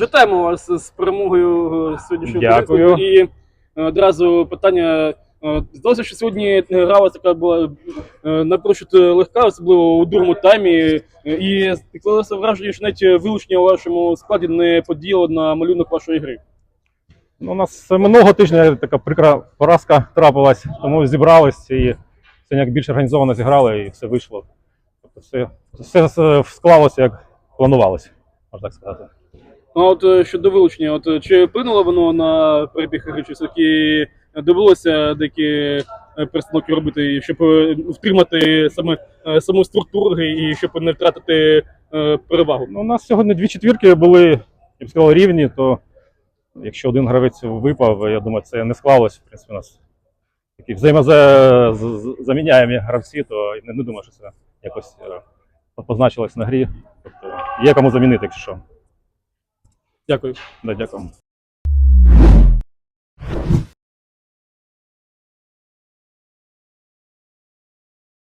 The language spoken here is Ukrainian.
Вітаємо вас з перемогою е, сьогоднішнього Дякую. І е, одразу питання. е, Здалося, що сьогодні гра така була напрочуд легка, особливо у другому таймі. І склалося враження, що навіть вилучення у вашому складі не подіяло на малюнок вашої гри. Ну, у нас минулого тижня така прикра поразка трапилась, тому зібрались і сьогодні як більш організовано зіграли і все вийшло. Тобто все, все склалося як планувалося, можна так сказати. А от е, щодо вилучення, от е, чи вплинуло воно на перебіг гри, чи все-таки довелося деякі е, перестановки робити, щоб втримати саме саму структуру і щоб не втратити перевагу? Ну, у нас сьогодні дві четвірки були, я б сказав, рівні, то якщо один гравець випав, я думаю, це не склалось. В принципі, у нас такі взаємозаміняємі гравці, то не, думаю, що це якось позначилось на грі. Тобто є кому замінити, якщо що. Дякую. Да, дякую.